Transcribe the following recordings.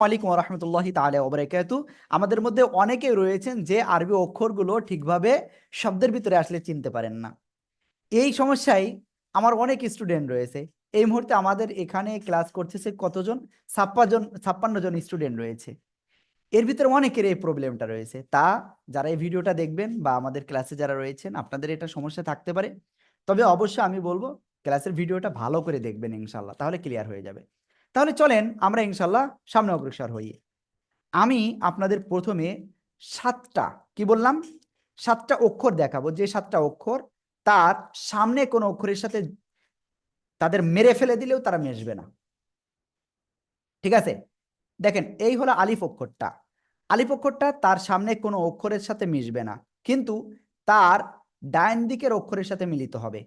আলাইকুম রহমতুল্লাহি তাআলা ওবারাকাতু। আমাদের মধ্যে অনেকে রয়েছেন যে আরবি অক্ষরগুলো ঠিকভাবে শব্দের ভিতরে আসলে চিনতে পারেন না। এই সমস্যায় আমার অনেক স্টুডেন্ট রয়েছে। এই মুহূর্তে আমাদের এখানে ক্লাস করতেছে কতজন? ছাপ্পান্ন জন ছাপ্পান্ন জন স্টুডেন্ট রয়েছে। এর ভিতরে অনেকের এই প্রবলেমটা রয়েছে। তা যারা এই ভিডিওটা দেখবেন বা আমাদের ক্লাসে যারা রয়েছেন, আপনাদের এটা সমস্যা থাকতে পারে। তবে অবশ্যই আমি বলব, ক্লাসের ভিডিওটা ভালো করে দেখবেন ইনশাল্লাহ তাহলে ক্লিয়ার হয়ে যাবে। তাহলে চলেন আমরা ইনশাল্লাহ সামনে অগ্রসর হই। আমি আপনাদের প্রথমে সাতটা, কি বললাম? সাতটা অক্ষর দেখাবো। যে সাতটা অক্ষর, তার সামনে কোনো অক্ষরের সাথে তাদের মেরে ফেলে দিলেও তারা মেশবে না। ঠিক আছে? দেখেন, এই হলো আলিফ অক্ষরটা। আলিফ অক্ষরটা তার সামনে কোনো অক্ষরের সাথে মিশবে না, কিন্তু তার ডাইন দিকের অক্ষরের সাথে মিলিত হবে।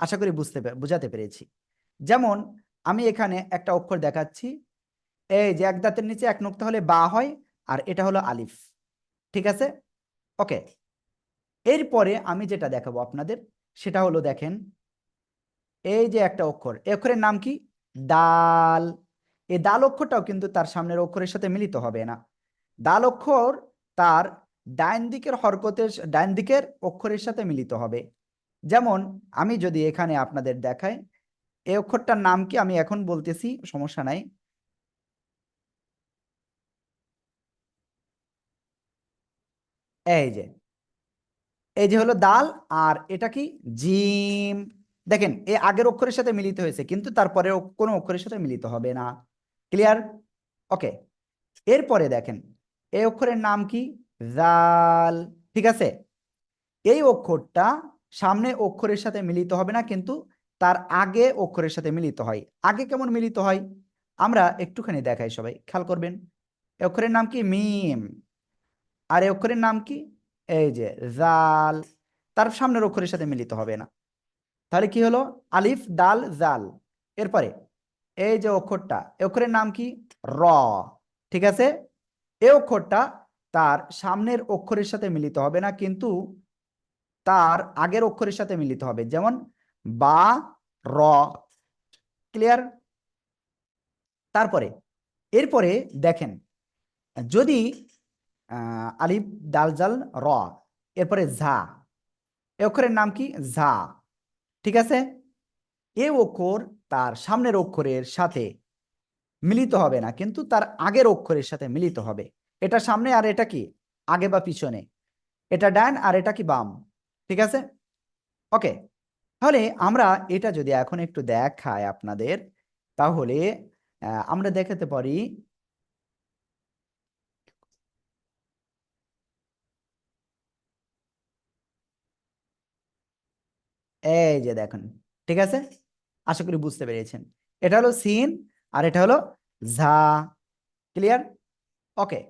আশা করি বুঝতে বুঝাতে পেরেছি। যেমন আমি এখানে একটা অক্ষর দেখাচ্ছি। এই যে এক দাঁতের নিচে এক নোক্তা হলে বা হয়, আর এটা হলো আলিফ। ঠিক আছে? ওকে এরপরে আমি যেটা দেখাবো আপনাদের, সেটা হলো দেখেন, এই যে একটা অক্ষর, এই অক্ষরের নাম কি? দাল। এই দাল অক্ষরটাও কিন্তু তার সামনের অক্ষরের সাথে মিলিত হবে না। দাল অক্ষর তার ডাইন দিকের হরকতের ডাইন দিকের অক্ষরের সাথে মিলিত হবে। যেমন, আমি যদি এখানে আপনাদের দেখাই এই অক্ষরটার নাম কি? আমি এখন বলতেছি, সমস্যা নাই। এই যে এই যে হলো দাল আর এটা কি? জিম। দেখেন, এ আগের অক্ষরের সাথে মিলিত হয়েছে, কিন্তু তারপরে কোনো অক্ষরের সাথে মিলিত হবে না। ক্লিয়ার ওকে এরপরে দেখেন এই অক্ষরের নাম কি? জাল ঠিক আছে? এই অক্ষরটা সামনে অক্ষরের সাথে মিলিত হবে না, কিন্তু তার আগে অক্ষরের সাথে মিলিত হয়। আগে কেমন মিলিত হয়? আমরা একটুখানি দেখাই সবাই। খেয়াল করবেন অক্ষরের নাম কি? মিম। আর এই অক্ষরের নাম কি? এই যে, জাল। তার সামনের অক্ষরের সাথে মিলিত হবে না। তাহলে কি হলো? আলিফ, দাল, জাল। এরপরে, এই যে অক্ষরটা অক্ষরের নাম কি? র। ঠিক আছে? এই অক্ষরটা তার সামনের অক্ষরের সাথে মিলিত হবে না, কিন্তু তার আগের অক্ষরের সাথে মিলিত হবে। যেমন, বা র ক্লিয়ার তারপরে, এরপরে দেখেন, যদি আলিফ, দাল, জাল, র, এরপরে ঝা, এ অক্ষরের নাম কি? ঝা, ঠিক আছে? এ অক্ষর তার সামনের অক্ষরের সাথে মিলিত হবে না, কিন্তু তার আগের অক্ষরের সাথে মিলিত হবে। এটা সামনে আর এটা কি? আগে বা পিছনে। এটা ডান আর এটা কি বাম, ঠিক আছে? ওকে তাহলে আমরা এটা যদি এখন একটু দেখাই আপনাদের, তাহলে আমরা দেখাতে পারি এই যে দেখুন, ঠিক আছে? আশা করি বুঝতে পেরেছেন। এটা হলো সিন আর এটা হলো ঝা, ক্লিয়ার? ওকে।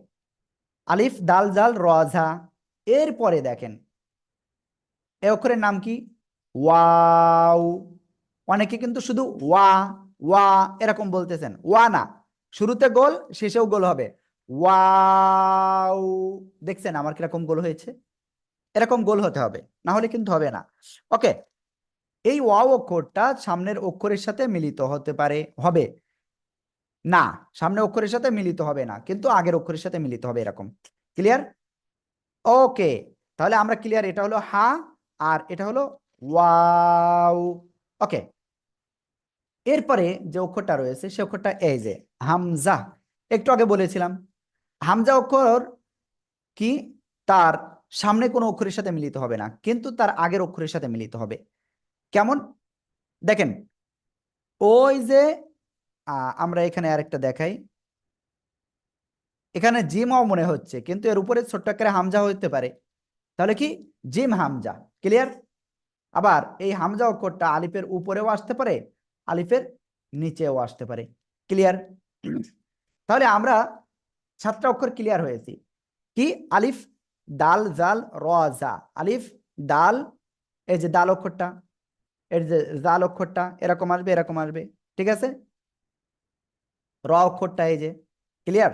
আলিফ, দাল, জাল, র এরপরে দেখেন, এ অক্ষরের নাম কি? ওয়াও। অনেকে কিন্তু শুধু ওয়া ওয়া এরকম বলতেছেন। ওয়া না, শুরুতে গোল, শেষেও গোল হবে। ওয়াও। দেখছেন আমার কীরকম গোল হয়েছে? এরকম গোল হতে হবে, না হলে কিন্তু হবে না। ওকে, এই ওয়াও অক্ষরটা সামনের অক্ষরের সাথে মিলিত হতে পারে, হবে। না, সামনের অক্ষরের সাথে মিলিত হবে না, কিন্তু আগের অক্ষরের সাথে মিলিত হবে এরকম। ক্লিয়ার? ওকে, তাহলে আমরা ক্লিয়ার, এটা হলো হা আর এটা হলো ওয়াও। ওকে। এরপরে যে অক্ষরটা রয়েছে, সে অক্ষরটা এই যে হামজা। একটু আগে বলেছিলাম, হামজা অক্ষর কি? তার সামনে কোনো অক্ষরের সাথে মিলিত হবে না, কিন্তু তার আগের অক্ষরের সাথে মিলিত হবে। কেমন? দেখেন, ওই যে আমরা এখানে আরেকটা দেখাই। এখানে জিমও মনে হচ্ছে, কিন্তু এর উপরে ছোট্ট আকারে হামজা হতে পারে। তাহলে কি? জিম হামজা। ক্লিয়ার? আবার এই হামজা অক্ষরটা আলিফের উপরেও আসতে পারে, আলিফের নিচেও আসতে পারে। ক্লিয়ার তাহলে আমরা সাতটা অক্ষর ক্লিয়ার হয়েছি। কি? আলিফ, দাল, জাল, র, জা। আলিফ, দাল, এই যে দাল অক্ষরটা, এর যে জাল অক্ষরটা, এরকম আসবে এরকম আসবে। ঠিক আছে? র অক্ষরটা এই যে ক্লিয়ার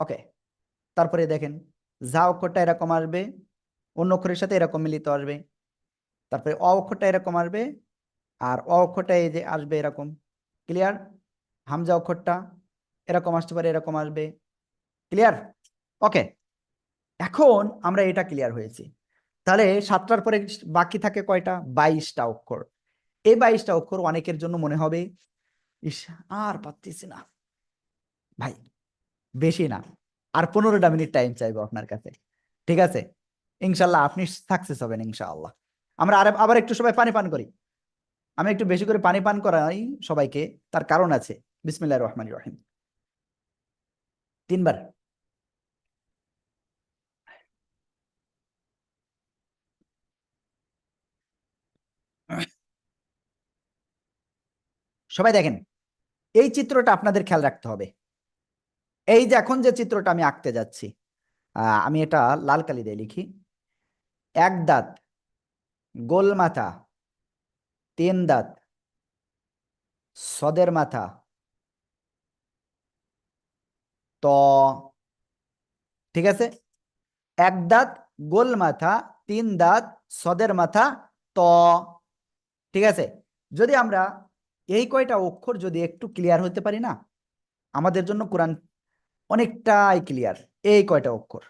ওকে তারপরে দেখেন যা অক্ষরটা এরকম আসবে অন্য অক্ষরের সাথে এরকম মিলিত আসবে। তারপরে অ অক্ষরটা এরকম আসবে আর অ অক্ষরটা এই যে আসবে এরকম। ক্লিয়ার হামজা অক্ষরটা এরকম আসতে পারে, এরকম আসবে। ক্লিয়ার ওকে এখন আমরা এটা ক্লিয়ার হয়েছি। তাহলে সাতটার পরে বাকি থাকে কয়টা? বাইশটা অক্ষর। এই বাইশটা অক্ষর অনেকের জন্য মনে হবে, ইস, আর পারতেছি না। ভাই, বেশি না। আর পনেরোটা মিনিট টাইম চাইব আপনার কাছে। ঠিক আছে? ইনশাল্লাহ আপনি সাকসেস হবেন ইনশাআল্লাহ আমরা আর, আবার একটু সবাই পানি পান করি। আমি একটু বেশি করে পানি পান করাই সবাইকে, তার কারণ আছে। বিসমিল্লাহ রহমান রহিম। তিনবার। সবাই দেখেন, এই চিত্রটা আপনাদের খেয়াল রাখতে হবে। এই যে এখন যে চিত্রটা আমি আঁকতে যাচ্ছি আমি এটা লাল কালি দিয়ে লিখি। এক দাঁত, গোল মাথা, তিন দাঁত, সদের মাথা, ত, ঠিক আছে? এক দাঁত, গোল মাথা, তিন দাঁত, সদের মাথা, ত, ঠিক আছে? যদি আমরা এই কয়টা অক্ষর যদি একটু ক্লিয়ার হতে পারি না, আমাদের জন্য কোরআন অনেকটাই ক্লিয়ার এই কয়টা অক্ষর।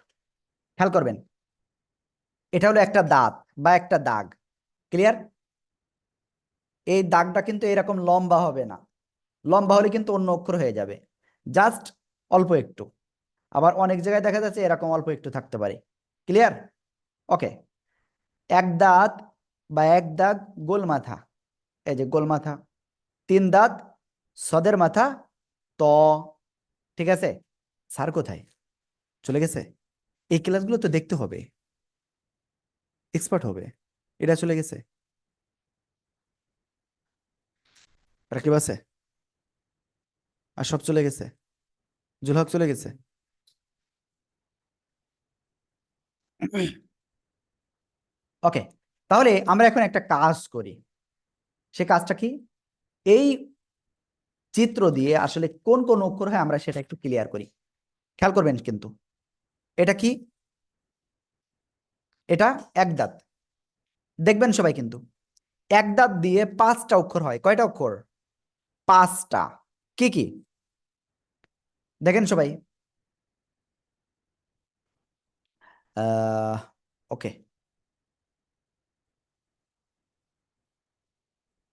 খেয়াল করবেন? এটা হলো একটা দাঁত বা একটা দাগ। ক্লিয়ার এই দাগটা কিন্তু এরকম লম্বা হবে না। লম্বা হলে কিন্তু অন্য অক্ষর হয়ে যাবে। জাস্ট অল্প একটু। আবার অনেক জায়গায় দেখা যাচ্ছে এরকম অল্প একটু থাকতে পারে। ক্লিয়ার ওকে এক দাঁত বা এক দাগ গোল মাথা। এই যে গোল মাথা। তিন দাঁত সদের মাথা ত। ঠিক আছে? স্যার কোথায়? চলে গেছে? এই ক্লাসগুলো তো দেখতে হবে। এক্সপার্ট হবে। এটা চলে গেছে। রাকিব আছে? আর সব চলে গেছে? জুলহক চলে গেছে? ওকে, তাহলে আমরা এখন একটা কাজ করি। সে কাজটা কি? এই চিত্র দিয়ে আসলে কোন কোন অক্ষর হয় আমরা সেটা একটু ক্লিয়ার করি। খেয়াল করবেন কিন্তু। এটা কি? এটা এক দাঁত। দেখবেন সবাই কিন্তু। এক দাঁত দিয়ে পাঁচটা অক্ষর হয়। কয়টা অক্ষর? পাঁচটা। কি কি? দেখেন সবাই। ওকে।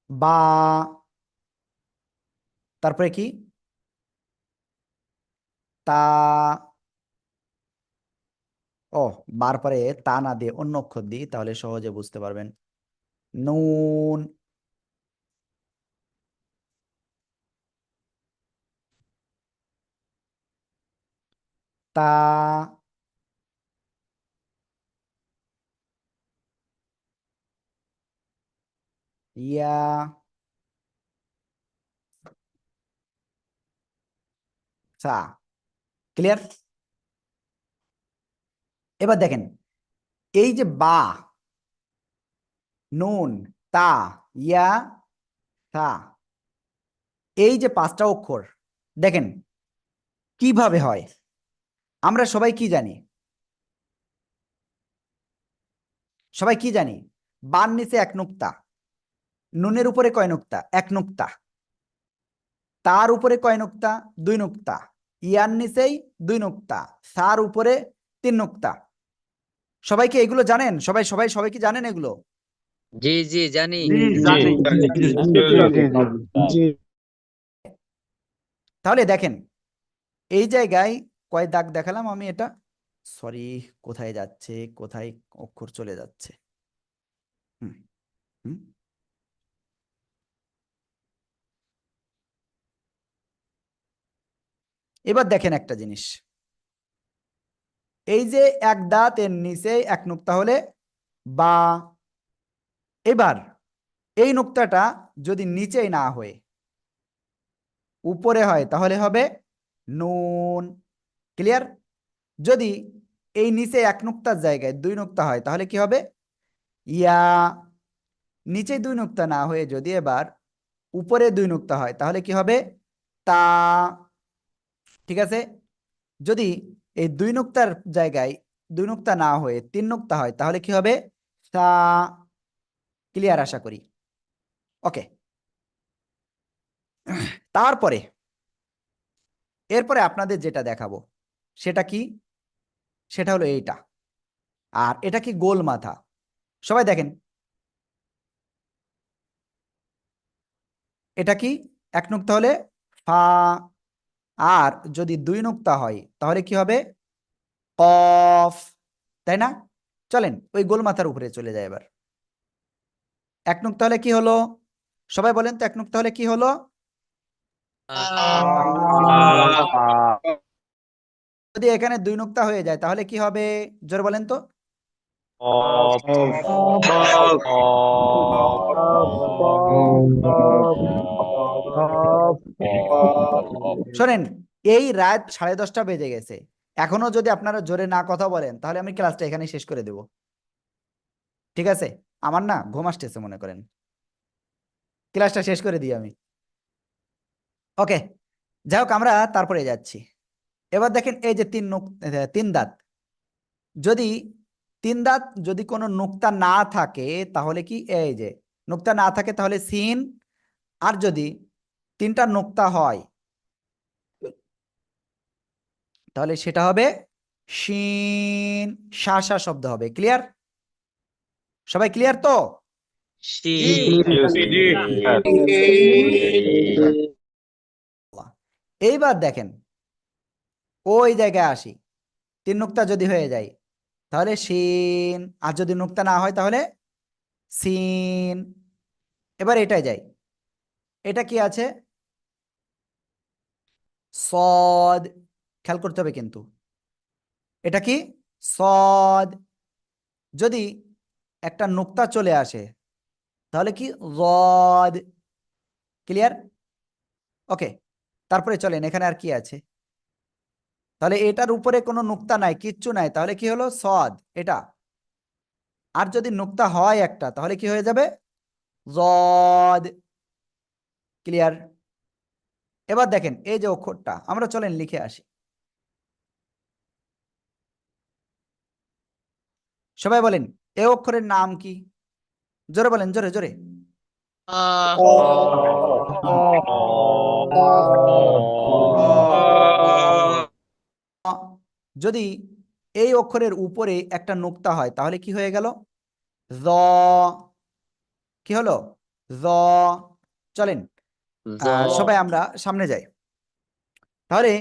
বা, তারপরে কি? তা ও, বার পরে তা না দিয়ে অন্য অক্ষর দিই, তাহলে সহজে বুঝতে পারবেন। নুন। তা। ইয়া। সা ক্লিয়ার? এবার দেখেন, এই যে বা, নুন, তা, ইয়া সা এই যে পাঁচটা অক্ষর, দেখেন কীভাবে হয়? আমরা সবাই কি জানি? সবাই কি জানি? বান নিচে এক নুক্তা, নুনের উপরে কয় নুক্তা? এক নুক্তা, তার উপরে কয় নুক্তা? দুই নুক্তা, ইয়ার নিচেই দুই নুক্তা, সার উপরে তিন নুক্তা। সবাই কি এগুলো জানেন? সবাই সবাই সবাই কি জানেন এগুলো? জি জি জানি। তাহলে দেখেন এই জায়গায় কয় দাগ দেখালাম আমি এটা? সরি কোথায় যাচ্ছে কোথায় অক্ষর চলে যাচ্ছে? হুম হুম। এবার দেখেন একটা জিনিস। এই যে এক দাঁত, এর নিচে এক নুক্তা হলে বা। এবার এই নুক্তাটা যদি নিচেই না হয়ে, উপরে হয়, তাহলে হবে নুন। ক্লিয়ার? যদি এই নিচে এক নুক্তার জায়গায় দুই নুক্তা হয়, তাহলে কি হবে? ইয়া। নিচে দুই নুক্তা না হয়ে যদি এবার উপরে দুই নুক্তা হয়, তাহলে কি হবে? তা। ঠিক আছে? যদি এই দুই নুক্তার জায়গায় দুই নুক্তা না হয়ে তিন নুক্তা হয়, তাহলে কি হবে? সা ক্লিয়ার আশা করি। ওকে তারপরে, এরপরে আপনাদের যেটা দেখাবো, সেটা কি? সেটা হলো এইটা। আর এটা কি গোল মাথা? সবাই দেখেন। এটা কি? এক নুক্তা হলে ফা আর যদি দুই নুক্তা হয় তাহলে কি হবে? কফ। তাই না? চলেন ওই গোল মাথার উপরে চলে যায় এবার। এক নুক্তা হলে কি হলো? সবাই বলেন তো এক নুক্তা হলে কি হলো? যদি এখানে দুই নুক্তা হয়ে যায় তাহলে কি হবে? জোর বলেন তো। শোনেন এই রাত সাড়ে দশটা বেজে গেছে। এখনও যদি আপনারা জোরে না কথা বলেন তাহলে আমি ক্লাসটা এখানে শেষ করে দেব। ঠিক আছে? আমার না ঘুম আসতেছে মনে করেন। ক্লাসটা শেষ করে দিই আমি। ওকে যাই হোক আমরা তারপরে যাচ্ছি। এবার দেখেন এই যে তিন নুক তিন দাঁত। যদি তিন দাঁত যদি কোনো নুক্তা না থাকে তাহলে কি এই যে নুক্তা না থাকে তাহলে সিন। আর যদি তিনটা নোক্তা হয়। তাহলে সেটা হবে শিন শা শা শব্দ হবে। ক্লিয়ার সবাই ক্লিয়ার তো? এইবার দেখেন ওই জায়গায় আসি। তিন নুক্তা যদি হয়ে যায় তাহলে শিন। আর যদি নুক্তা না হয় তাহলে সিন এবার এটাই যাই। এটা কি আছে? সদ, খেয়াল করতে হবে কিন্তু। এটা কি? সদ। যদি একটা নুক্তা চলে আসে, তাহলে কি? রদ। ক্লিয়ার? ওকে, তারপরে চলেন, এখানে আর কি আছে? তাহলে এটার উপরে কোনো নুক্তা নাই, কিচ্ছু নাই, তাহলে কি হলো? সদ, এটা। আর যদি নুক্তা হয় একটা, তাহলে কি হয়ে যাবে? জদ ক্লিয়ার? এবার দেখেন, এই যে অক্ষরটা, আমরা চলেন লিখে আসি। সবাই বলেন, এ অক্ষরের নাম কি? জোরে বলেন, জোরে জোরে। যদি এই অক্ষরের উপরে একটা নোক্তা হয়, তাহলে কি হয়ে গেল? জ, কি হলো? জ, চলেন। সবাই আমরা সামনে যাই। তাহলে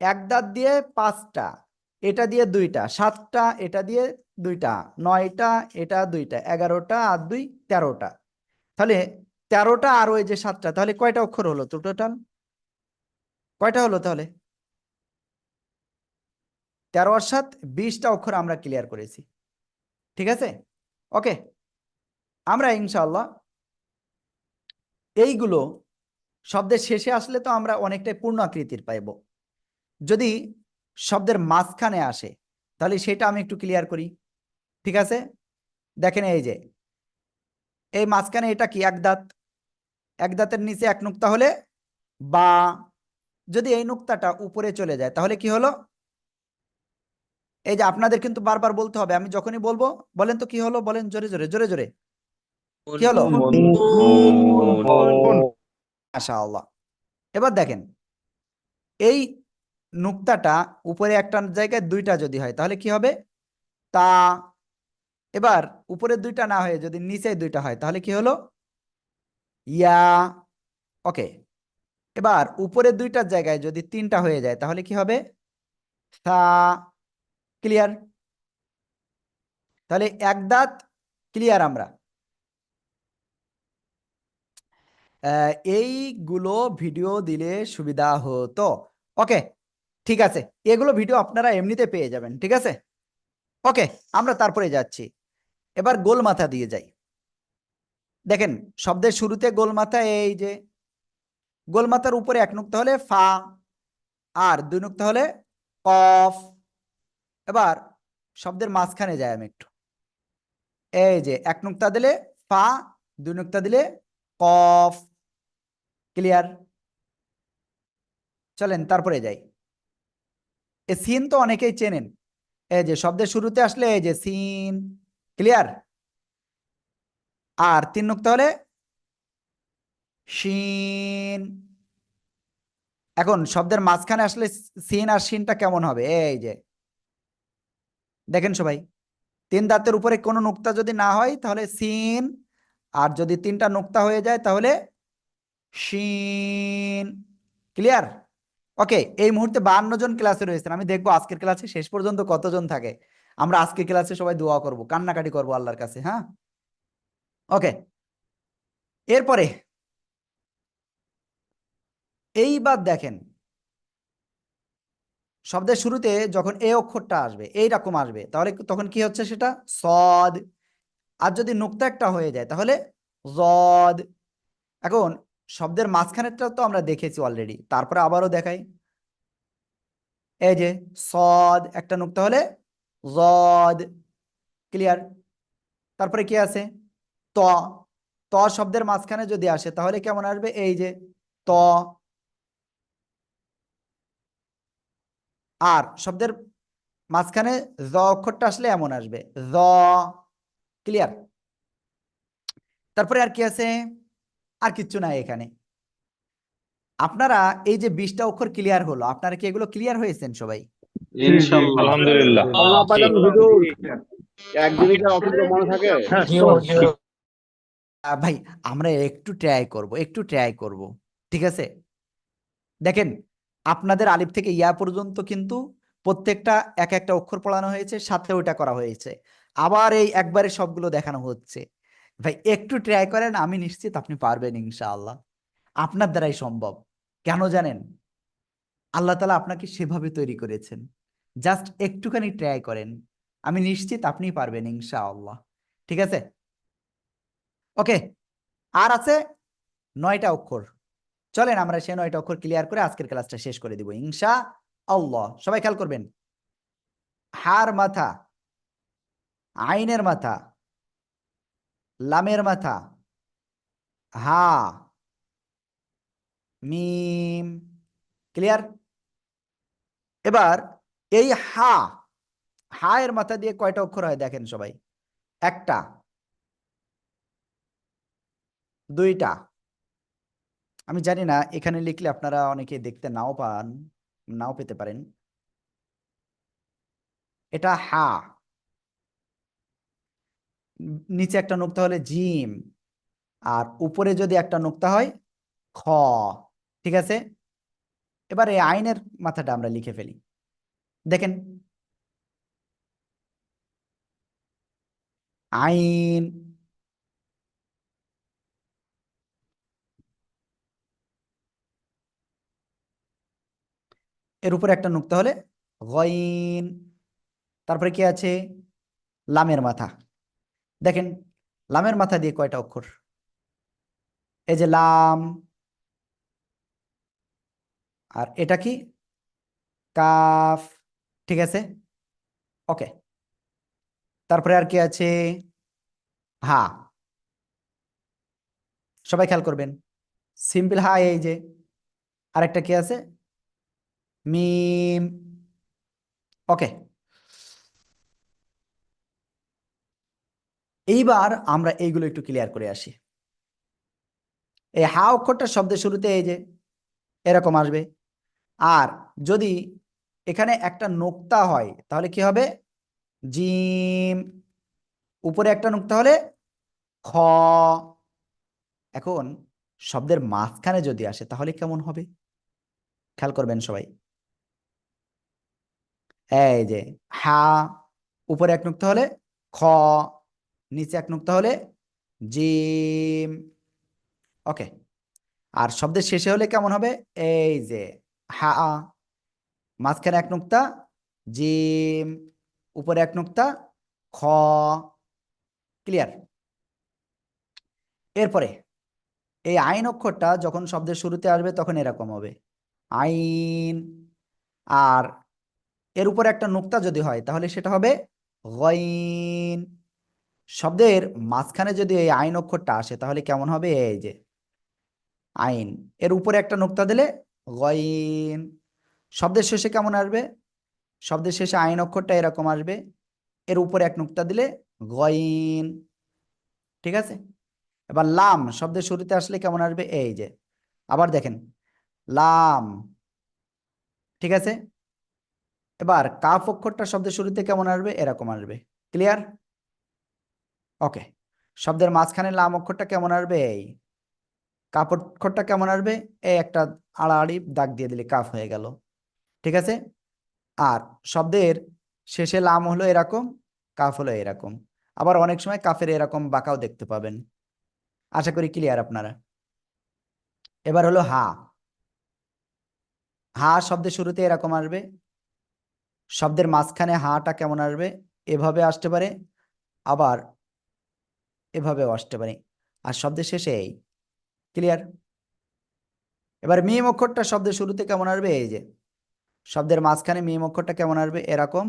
এক দাঁত দিয়ে পাঁচটা এটা দিয়ে দুইটা সাতটা এটা দিয়ে দুইটা নয়টা এটা দুইটা এগারোটা আর দুই তেরোটা। তাহলে তেরোটা আর ওই যে সাতটা তাহলে কয়টা অক্ষর হলো তো টোটাল কয়টা হলো তাহলে? তেরো আর সাত বিশটা অক্ষর আমরা ক্লিয়ার করেছি। ঠিক আছে? ওকে আমরা ইনশাআল্লাহ এইগুলো শব্দের শেষে আসলে তো আমরা অনেকটাই পূর্ণ আকৃতির পাইব। যদি শব্দের মাঝখানে আসে, তাহলে সেটা আমি একটু ক্লিয়ার করি। ঠিক আছে? দেখেন এই যে, এই মাঝখানে এটা কি? এক দাঁত। এক দাঁতের নিচে এক নুক্তা হলে বা যদি এই নুক্তাটা উপরে চলে যায়, তাহলে কি হলো? এই যে আপনাদের কিন্তু বারবার বলতে হবে, আমি যখনই বলব, বলেন তো কি হলো? বলেন জোরে জোরে জোরে জোরে। কি হলো? মাশাআল্লাহ। এবার দেখেন এই নুক্তাটা উপরে একটা জায়গায় দুইটা যদি হয় তাহলে কি হবে? তা এবার উপরে দুইটা না হয়ে যদি নিচে দুইটা হয় তাহলে কি হলো? ইয়া ওকে। এবার উপরে দুইটার জায়গায় যদি তিনটা হয়ে যায় তাহলে কি হবে? সা ক্লিয়ার? তাহলে এক দাঁত ক্লিয়ার আমরা। এইগুলো ভিডিও দিলে সুবিধা হতো। ওকে, ঠিক আছে। এগুলো ভিডিও আপনারা এমনিতে পেয়ে যাবেন, ঠিক আছে? ওকে, আমরা তারপরে যাচ্ছি। এবার গোল মাথা দিয়ে যাই। দেখেন, শব্দের শুরুতে গোল মাথা এই যে গোল মাথার উপরে এক নুক্তা হলে ফা, আর দুই নুক্তা হলে কফ এবার শব্দের মাঝখানে যাই আমি একটু। এই যে, এক নুক্তা দিলে ফা, দুই নুক্তা দিলে কফ। ক্লিয়ার চলেন, তারপরে যাই। এ সিন তো অনেকেই চেনেন। এই যে শব্দের শুরুতে আসলে এই যে সিন ক্লিয়ার আর তিন নুক্তা হলে শিন এখন শব্দের মাঝখানে আসলে সিন আর সিনটা কেমন হবে? এই যে। দেখেন সবাই, তিন দাঁতের উপরে কোনো নুক্তা যদি না হয় তাহলে সিন, আর যদি তিনটা নুক্তা হয়ে যায় তাহলে শিন ক্লিয়ার ওকে এই মুহূর্তে বান্ন জন ক্লাসে রয়েছেন। আমি দেখব আজকের ক্লাসে শেষ পর্যন্ত কতজন থাকে। আমরা আজকের ক্লাসে সবাই দোয়া করব, কান্নাকাটি করব আল্লাহর কাছে হ্যাঁ? ওকে এরপরে, এইবার দেখেন, শব্দের শুরুতে যখন এ অক্ষরটা আসবে, এই রকম আসবে, তাহলে তখন কি হচ্ছে সেটা? সদ। আর যদি নুক্তা একটা হয়ে যায়, তাহলে জদ। এখন শব্দের মাঝখানেরটা তো আমরা দেখেছি অলরেডি তারপরে আবারও দেখাই। এই যে, সদ একটা নুক্তা হলে জদ ক্লিয়ার তারপরে কি আছে? ত ত শব্দের মাঝখানে যদি আসে, তাহলে কেমন আসবে? এই যে, ত। আর শব্দের মাঝখানে জ অক্ষরটা আসলে এমন আসবে, জ ক্লিয়ার তারপরে আর কি আছে? আর কিচ্ছু নাই এখানে। আপনারা এই যে বিশটা অক্ষর ক্লিয়ার হলো আপনারা কি এগুলো ক্লিয়ার হয়েছেন সবাই? আলহামদুলিল্লাহ। মনে থাকে? ভাই আমরা একটু ট্রাই করব একটু ট্রাই করব ঠিক আছে? দেখেন আপনাদের আলিফ থেকে ইয়া পর্যন্ত কিন্তু প্রত্যেকটা এক একটা অক্ষর পড়ানো হয়েছে সাথে ওইটা করা হয়েছে। আবার এই একবারে সবগুলো দেখানো হচ্ছে। ভাই, একটু ট্রাই করেন, আমি নিশ্চিত আপনি পারবেন ইনশাআল্লাহ। আপনার দ্বারাই সম্ভব। কেন জানেন? আল্লাহ তালা আপনাকে সেভাবে তৈরি করেছেন। জাস্ট একটুখানি ট্রাই করেন। আমি নিশ্চিত আপনি পারবেন ইনশাআল্লাহ। ঠিক আছে? ওকে আর আছে নয়টা অক্ষর। চলেন, আমরা সে নয়টা অক্ষর ক্লিয়ার করে আজকের ক্লাসটা শেষ করে দিব ইনশা আল্লাহ সবাই খেয়াল করবেন। হার মাথা, আইনের মাথা লামের মাথা, হা, মিম, ক্লিয়ার? এবার এই হা হা এর মাথা দিয়ে কয়টা অক্ষর হয় দেখেন সবাই? একটা, দুইটা। আমি জানি না, এখানে লিখলে আপনারা অনেকে দেখতে নাও পান, নাও পেতে পারেন। এটা হা। নিচে একটা নোক্তা হলে জিম, আর উপরে যদি একটা নোক্তা হয়, খ, ঠিক আছে? এবার এই আইনের মাথাটা আমরা লিখে ফেলি। দেখেন, আইন এর উপরে একটা নুক্তা হলে গইন, তারপরে কি আছে? লামের মাথা। দেখেন, লামের মাথা দিয়ে কয়টা অক্ষর? এই যে লাম, আর এটা কি? কাফ, ঠিক আছে? ওকে। তারপরে আর কি আছে? হা। সবাই খেয়াল করবেন। সিম্পল হা, এই যে। আরেকটা কি আছে? মিম। ওকে। এইবার আমরা এইগুলো একটু ক্লিয়ার করে আসি। এই হা অক্ষরটা শব্দের শুরুতে এই যে, এরকম আসবে। আর যদি এখানে একটা নোক্তা হয়, তাহলে কি হবে? জিম, উপরে একটা নোক্তা হলে খ। এখন শব্দের মাঝখানে যদি আসে, তাহলে কেমন হবে? খেয়াল করবেন সবাই। এই যে, হা, উপরে এক নুক্তা হলে খ। নিচে এক নুক্তা হলে জিম। ওকে। আর শব্দের শেষে হলে কেমন হবে? এই যে, হা মাঝখানে এক নুক্তা জিম। উপরে এক নুক্তা খ। ক্লিয়ার? এরপরে, এই আইন অক্ষরটা যখন শব্দের শুরুতে আসবে তখন এরকম হবে। আইন। আর এর উপর একটা নুক্তা যদি হয়, তাহলে সেটা হবে গইন। শব্দের মাঝখানে যদি এই আইন অক্ষরটা আসে, তাহলে কেমন হবে? এই যে আইন। এর উপরে একটা নুক্তা দিলে গইন। শব্দের শেষে কেমন আসবে? শব্দের শেষে আইন অক্ষরটা এরকম আসবে। এর উপরে এক নুক্তা দিলে গইন। ঠিক আছে? এবার লাম, শব্দের শুরুতে আসলে কেমন আসবে? এই যে। আবার দেখেন, লাম। ঠিক আছে? এবার কাফ অক্ষরটা শব্দের শুরুতে কেমন আসবে? এরকম আসবে। ক্লিয়ার? ওকে শব্দের মাঝখানে লাম অক্ষরটা কেমন আসবে? এই। কাপ অক্ষরটা কেমন আসবে? এই একটা আড়াআড়ি দাগ দিয়ে দিলে কাফ হয়ে গেল। ঠিক আছে? আর শব্দের শেষে লাম হলো এরকম, কাফ হলো এরকম। আবার অনেক সময় কাফের এরকম বাঁকাও দেখতে পাবেন। আশা করি ক্লিয়ার আপনারা। এবার হলো হা। হা শব্দের শুরুতে এরকম আসবে। শব্দের মাঝখানে হাটা কেমন আসবে? এভাবে আসতে পারে। আবার এভাবেও আসতে পারে। আর শব্দের শেষে এই। ক্লিয়ার এবার মিম অক্ষরটা শব্দের শুরুতে কেমন আসবে? এই যে। শব্দের মাঝখানে মিম অক্ষরটা কেমন আসবে? এরকম।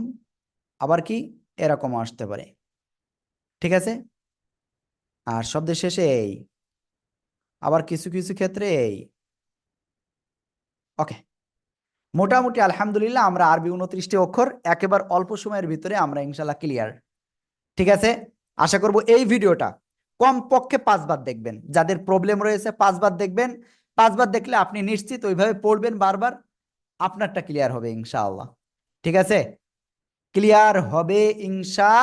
আবার কি? এরকম আসতে পারে। ঠিক আছে? আর শব্দের শেষে এই। আবার কিছু কিছু ক্ষেত্রে এই। ওকে। মোটামুটি আলহামদুলিল্লাহ আমরা আরবি উনত্রিশটি অক্ষর একেবারে অল্প সময়ের ভিতরে আমরা ইনশাল্লাহ ক্লিয়ার ঠিক আছে? আশা করব এই ভিডিওটা কমপক্ষে পাঁচবার দেখবেন। যাদের প্রবলেম রয়েছে পাঁচবার দেখবেন। পাঁচবার দেখলে আপনি নিশ্চিত ওইভাবে পড়বেন বারবার। আপনারটা ক্লিয়ার হবে ইনশাআল্লাহ। ঠিক আছে? ক্লিয়ার হবে ইনশা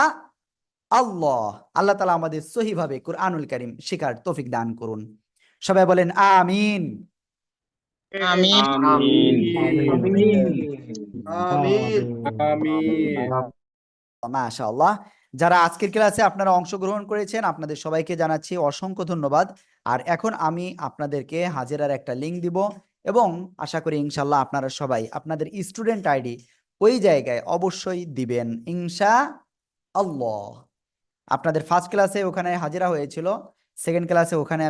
আল্লাহ আল্লাহ তালা আমাদের সহিভাবে কুরআনুল করিম শিকার তৌফিক দান করুন। সবাই বলেন আমিন। আমিন। আমিন। আমিন। আমিন। মাশাআল্লাহ। যারা আজকের ক্লাসে আপনারা অংশগ্রহণ করেছেন, আপনাদের সবাইকে জানাচ্ছি অসংখ্য ধন্যবাদ। আর এখন আমি আপনাদেরকে হাজেরার একটা লিঙ্ক দিব এবং আশা করি ইনশাল্লাহ আপনারা সবাই আপনাদের স্টুডেন্ট আইডি ওই জায়গায় অবশ্যই দিবেন ইনশা আল্লাহ আপনাদের ফার্স্ট ক্লাসে ওখানে হাজিরা হয়েছিল সেকেন্ড ক্লাসে ওখানে